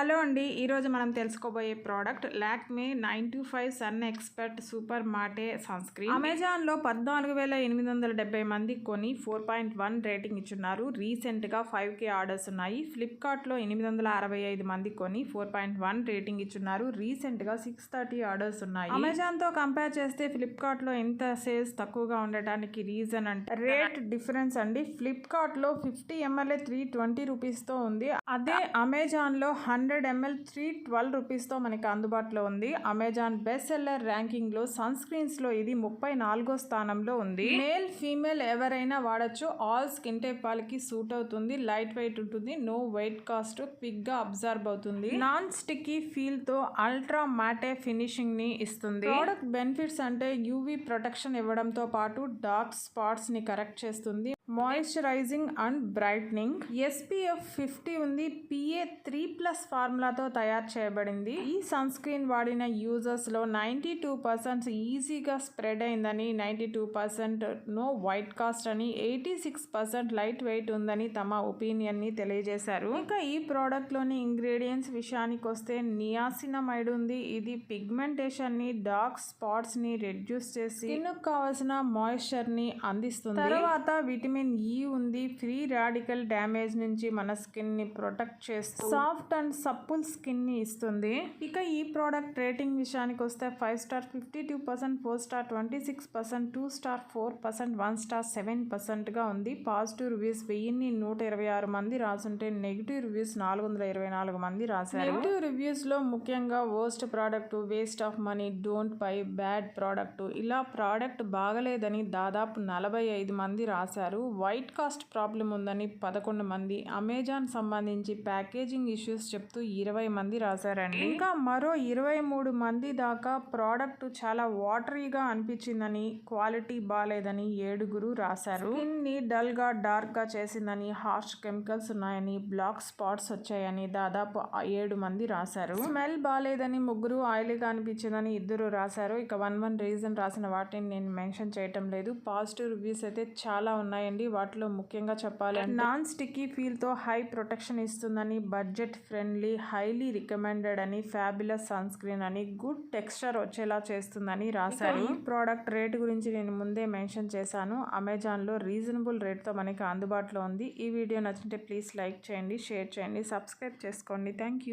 Hello అండి ఈరోజు మనం తెలుసుకోబోయే product Lakme nine to five sun expert super matte sunscreen. అమెజాన్లో పద్నాలుగు వేల ఎనిమిది వందల డెబ్బై మంది కొని ఫోర్ పాయింట్ వన్ రేటింగ్ ఇచ్చున్నారు. రీసెంట్గా ఫైవ్ కే ఆర్డర్స్ ఉన్నాయి. ఫ్లిప్కార్ట్లో ఎనిమిది వందల అరవై ఐదు మంది కొని ఫోర్ పాయింట్ వన్ రేటింగ్ ఇచ్చున్నారు. రీసెంట్గా సిక్స్ థర్టీ ఆర్డర్స్ ఉన్నాయి. అమెజాన్తో కంపేర్ చేస్తే ఫ్లిప్కార్ట్లో ఎంత సేల్స్ తక్కువగా ఉండటానికి రీజన్ అంటే రేట్ డిఫరెన్స్ అండి. ఫ్లిప్కార్ట్లో ఫిఫ్టీ ఎంఎల్ఏ త్రీ ట్వంటీ రూపీస్తో ఉంది. అదే అమెజాన్లో హండ్రెడ్ ఎంఎల్ త్రీ ట్వెల్వ్ రూపీస్తో మనకి అందుబాటులో ఉంది. అమెజాన్ బెస్ట్ సెల్లర్ ర్యాంకింగ్లో సన్ స్క్రీన్స్లో ఇది ముప్పై నాలుగో స్థానంలో ఉంది. మేల్ ఫీమేల్ ఎవరైనా వాడచ్చు. ఆల్ స్కిన్ టైప్ వాళ్ళకి సూట్ అవుతుంది. లైట్ వెయిట్ ఉంటుంది. No white cast. క్విక్గా అబ్జర్వ్ అవుతుంది. నాన్ స్టిక్కీ ఫీల్తో అల్ట్రా మాటే ఫినిషింగ్ని ఇస్తుంది. ప్రోడక్ట్ బెనిఫిట్స్ అంటే యూవీ ప్రొటెక్షన్ ఇవ్వడంతో పాటు డార్క్ స్పాట్స్ని కరెక్ట్ చేస్తుంది. Moisturising and brightening SPF fifty ఉంది. పిఏ త్రీ ప్లస్ ఫార్ములాతో తయారు చేయబడింది. ఈ సన్ స్క్రీన్ వాడిన యూజర్స్లో నైంటీ టూ పర్సెంట్ ఈజీగా స్ప్రెడ్ అయిందని ninety two percent no white cast అని eighty six percent light weight ఉందని తమ ఒపీనియన్ని తెలియజేశారు. ఇంకా ఈ ప్రోడక్ట్లోని ఇంగ్రీడియంట్స్ విషయానికి వస్తే నియాసినమైడ్ ఉంది. ఇది పిగ్మెంటేషన్ని డార్క్ స్పాట్స్ని రెడ్యూస్ చేసి స్కిన్ కావాల్సిన మాయిశ్చర్ని అందిస్తుంది. తర్వాత విటమిన్ ఈ ఉంది. ఫ్రీ రాడికల్ డ్యామేజ్ నుంచి మన స్కిన్ని ప్రొటెక్ట్ చేస్తూ సాఫ్ట్ అండ్ సప్పుల్ స్కిన్ని ఇస్తుంది. ఇక ఈ ప్రోడక్ట్ రేటింగ్ విషయానికి వస్తే five star fifty two percent four star twenty six percent two star four percent one star seven పర్సెంట్గా ఉంది. పాజిటివ్ రివ్యూస్ వెయ్యిన్ని నూట ఇరవై ఆరు మంది రాసుంటే నెగిటివ్ రివ్యూస్ నాలుగు వందల ఇరవై నాలుగు మంది రాశారు. నెగిటివ్ రివ్యూస్లో ముఖ్యంగా worst product waste of money don't buy bad product. ఇలా ప్రోడక్ట్ బాగలేదని దాదాపు నలభై ఐదు మంది రాశారు. వైట్ కాస్ట్ ప్రాబ్లం ఉందని పదకొండు మంది అమెజాన్ సంబంధించి ప్యాకేజింగ్ ఇష్యూస్ చెప్తూ ఇరవై మంది రాశారండి. ఇంకా మరో ఇరవై మూడు మంది దాకా ప్రోడక్ట్ చాలా వాటరీగా అనిపించిందని క్వాలిటీ బాగాలేదని ఏడుగురు రాశారు. ఇన్ని డల్గా డల్గా డార్క్గా చేసిందని హార్ష్ కెమికల్స్ ఉన్నాయని బ్లాక్ స్పాట్స్ వచ్చాయని దాదాపు ఏడు మంది రాశారు. స్మెల్ బాగాలేదని ముగ్గురు ఆయిలీగా అనిపించిందని ఇద్దరు రాశారు. ఇక వన్ వన్ రీజన్ రాసిన వాటిని నేను మెన్షన్ చేయటం లేదు. పాజిటివ్ రివ్యూస్ అయితే చాలా ఉన్నాయండి వాటిలో ముఖ్యంగా చెప్పాలి నాన్ స్టిక్కీ ఫీల్తో హై ప్రొటెక్షన్ ఇస్తుందని బడ్జెట్ ఫ్రెండ్లీ హైలీ రికమెండెడ్ అని ఫ్యాబులస్ సన్ స్క్రీన్ అని గుడ్ టెక్స్చర్ వచ్చేలా చేస్తుందని రాశారు. ఈ ప్రోడక్ట్ రేట్ గురించి నేను ముందే మెన్షన్ చేశాను. అమెజాన్లో రీజనబుల్ రేట్తో మనకి అందుబాటులో ఉంది. ఈ వీడియో నచ్చితే ప్లీజ్ లైక్ చేయండి షేర్ చేయండి సబ్స్క్రైబ్ చేసుకోండి. Thank you.